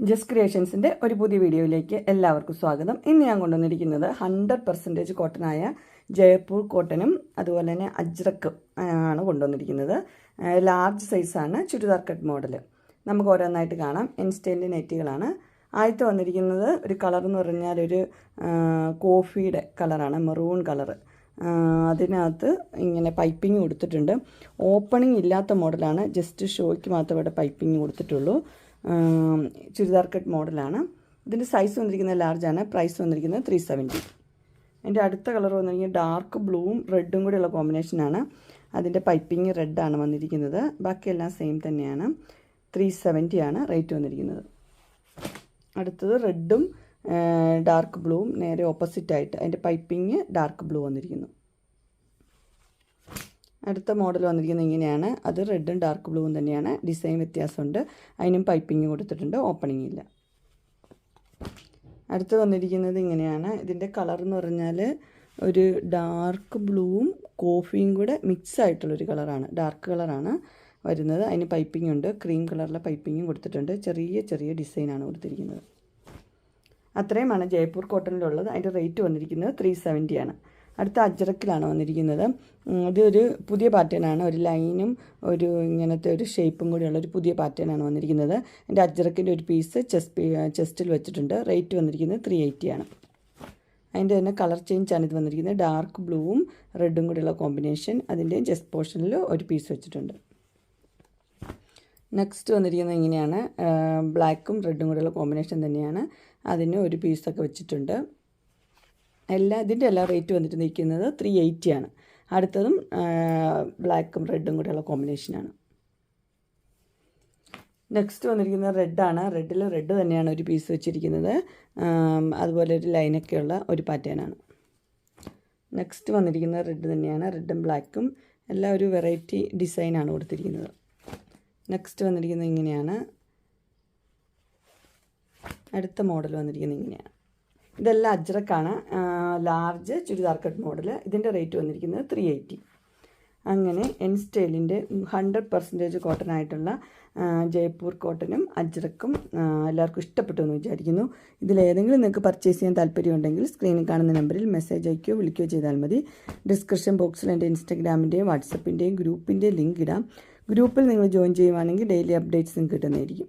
Just ക്രിയേഷൻസിന്റെ ഒരു പുതിയ വീഡിയോയിലേക്ക് എല്ലാവർക്കും സ്വാഗതം. ഇന്ന് ഞാൻ കൊണ്ടുവന്നിരിക്കുന്നത് ഹൺഡ്രഡ് പെർസെന്റേജ് കോട്ടനായ ജയപ്പൂർ കോട്ടനും അതുപോലെ തന്നെ അജ്രക്കും ആണ് കൊണ്ടുവന്നിരിക്കുന്നത്. ലാർജ് സൈസാണ് ചുരിദാർ കട്ട് മോഡൽ നമുക്ക് ഓരോന്നായിട്ട് കാണാം. ഇൻസ്റ്റന്റ് നെറ്റുകളാണ്. ആദ്യത്തെ വന്നിരിക്കുന്നത് ഒരു കളർ എന്ന് പറഞ്ഞാൽ ഒരു കോഫിയുടെ കളറാണ് മെറൂൺ കളറ് അതിനകത്ത് ഇങ്ങനെ പൈപ്പിംഗ് കൊടുത്തിട്ടുണ്ട്. ഓപ്പണിംഗ് ഇല്ലാത്ത മോഡലാണ് ജസ്റ്റ് ഷോയ്ക്ക് മാത്രം ഇവിടെ പൈപ്പിംഗ് കൊടുത്തിട്ടുള്ളൂ. ചുരിദാർ കട്ട് മോഡലാണ്. ഇതിന്റെ സൈസ് വന്നിരിക്കുന്നത് ലാർജാണ് പ്രൈസ് വന്നിരിക്കുന്നത് ത്രീ സെവന്റി എന്റെ അടുത്ത കളർ വന്നിരിക്കുന്നത് ഡാർക്ക് ബ്ലൂവും റെഡും കൂടെയുള്ള കോമ്പിനേഷനാണ് അതിന്റെ പൈപ്പിംഗ് റെഡാണ് വന്നിരിക്കുന്നത്. ബാക്കിയെല്ലാം സെയിം തന്നെയാണ്. ത്രീ ആണ് റേറ്റ് വന്നിരിക്കുന്നത്. അടുത്തത് റെഡും ഡാർക്ക് ബ്ലൂവും നേരെ ഓപ്പോസിറ്റായിട്ട് അതിന്റെ പൈപ്പിംഗ് ഡാർക്ക് ബ്ലൂ വന്നിരിക്കുന്നു. അടുത്ത മോഡൽ വന്നിരിക്കുന്നത് ഇങ്ങനെയാണ്. അത് റെഡും ഡാർക്ക് ബ്ലൂവും തന്നെയാണ്. ഡിസൈൻ വ്യത്യാസമുണ്ട്. അതിനും പൈപ്പിംഗ് കൊടുത്തിട്ടുണ്ട്. ഓപ്പണിംഗ് ഇല്ല. അടുത്ത് വന്നിരിക്കുന്നത് ഇങ്ങനെയാണ്. ഇതിന്റെ കളർ എന്ന് പറഞ്ഞാൽ ഒരു ഡാർക്ക് ബ്ലൂവും കോഫിയും കൂടെ മിക്സ് ആയിട്ടുള്ളൊരു കളറാണ്. ഡാർക്ക് കളറാണ് വരുന്നത്. അതിന് പൈപ്പിംഗ് ഉണ്ട്. ക്രീം കളറിലെ പൈപ്പിങ്ങും കൊടുത്തിട്ടുണ്ട്. ചെറിയ ചെറിയ ഡിസൈനാണ് കൊടുത്തിരിക്കുന്നത്. അത്രയുമാണ് ജയ്പൂർ കോട്ടണിലുള്ളത്. അതിന്റെ റേറ്റ് വന്നിരിക്കുന്നത് ത്രീ ആണ്. അടുത്ത അജ്രക്കിലാണ് വന്നിരിക്കുന്നത്. ഇതൊരു പുതിയ പാറ്റേണാണ് ഒരു ലൈനും ഒരു ഇങ്ങനത്തെ ഒരു ഷേപ്പും കൂടിയുള്ള ഒരു പുതിയ പാറ്റേണാണ് വന്നിരിക്കുന്നത്. എന്റെ അജ്രക്കിന്റെ ഒരു പീസ് ചെസ്റ്റ് ചെസ്റ്റിൽ വെച്ചിട്ടുണ്ട്. റേറ്റ് വന്നിരിക്കുന്നത് ത്രീ ആണ്. അതിന്റെ തന്നെ കളർ ചേഞ്ച് ആണ് ഇത് വന്നിരിക്കുന്നത്. ഡാർക്ക് ബ്ലൂവും റെഡും കൂടിയുള്ള കോമ്പിനേഷൻ അതിന്റെയും ചെസ്റ്റ് പോർഷനിൽ ഒരു പീസ് വെച്ചിട്ടുണ്ട്. നെക്സ്റ്റ് വന്നിരിക്കുന്നത് ഇങ്ങനെയാണ്. ബ്ലാക്കും റെഡും കൂടെയുള്ള കോമ്പിനേഷൻ തന്നെയാണ്. അതിന് ഒരു പീസൊക്കെ വെച്ചിട്ടുണ്ട്. എല്ലാ ഇതിന്റെ എല്ലാ റേറ്റ് വന്നിട്ട് നിൽക്കുന്നത് ത്രീ എയ്റ്റി ആണ്. അടുത്തതും ബ്ലാക്കും റെഡും കൂടെയുള്ള കോമ്പിനേഷനാണ് നെക്സ്റ്റ് വന്നിരിക്കുന്നത് റെഡാണ് റെഡിൽ റെഡ് തന്നെയാണ് ഒരു പീസ് വെച്ചിരിക്കുന്നത്. അതുപോലെ ഒരു ലൈനൊക്കെയുള്ള ഒരു പാറ്റേണാണ് നെക്സ്റ്റ് വന്നിരിക്കുന്നത് റെഡ് തന്നെയാണ്. റെഡും ബ്ലാക്കും എല്ലാം ഒരു വെറൈറ്റി ഡിസൈനാണ് കൊടുത്തിരിക്കുന്നത്. നെക്സ്റ്റ് വന്നിരിക്കുന്നത് ഇങ്ങനെയാണ്. അടുത്ത മോഡൽ വന്നിരിക്കുന്നത് ഇങ്ങനെയാണ്. ഇതെല്ലാം അജ്രക്കാണ്. ലാർജ് ചുരിദാർ കട്ട് മോഡൽ ഇതിന്റെ റേറ്റ് വന്നിരിക്കുന്നത് ത്രീ എയ്റ്റി അങ്ങനെ എൻ സ്റ്റൈലിന്റെ ഹൺഡ്രഡ് പെർസെന്റേജ് കോട്ടൺ ആയിട്ടുള്ള ജയ്പൂർ കോട്ടനും അജ്രക്കും എല്ലാവർക്കും ഇഷ്ടപ്പെട്ടു എന്ന് വിചാരിക്കുന്നു ഇതിലേതെങ്കിലും നിങ്ങൾക്ക് പർച്ചേസ് ചെയ്യാൻ താല്പര്യമുണ്ടെങ്കിൽ സ്ക്രീനിൽ കാണുന്ന നമ്പറിൽ മെസ്സേജ് അയക്കുകയോ വിളിക്കുകയോ ചെയ്താൽ മതി. ഡിസ്ക്രിപ്ഷൻ ബോക്സിൽ എന്റെ ഇൻസ്റ്റഗ്രാമിന്റെയും വാട്സപ്പിന്റെയും ഗ്രൂപ്പിന്റെയും ലിങ്ക് ഇടാം. ഗ്രൂപ്പിൽ നിങ്ങൾ ജോയിൻ ചെയ്യുവാണെങ്കിൽ ഡെയിലി അപ്ഡേറ്റ്സും കിട്ടുന്നതായിരിക്കും.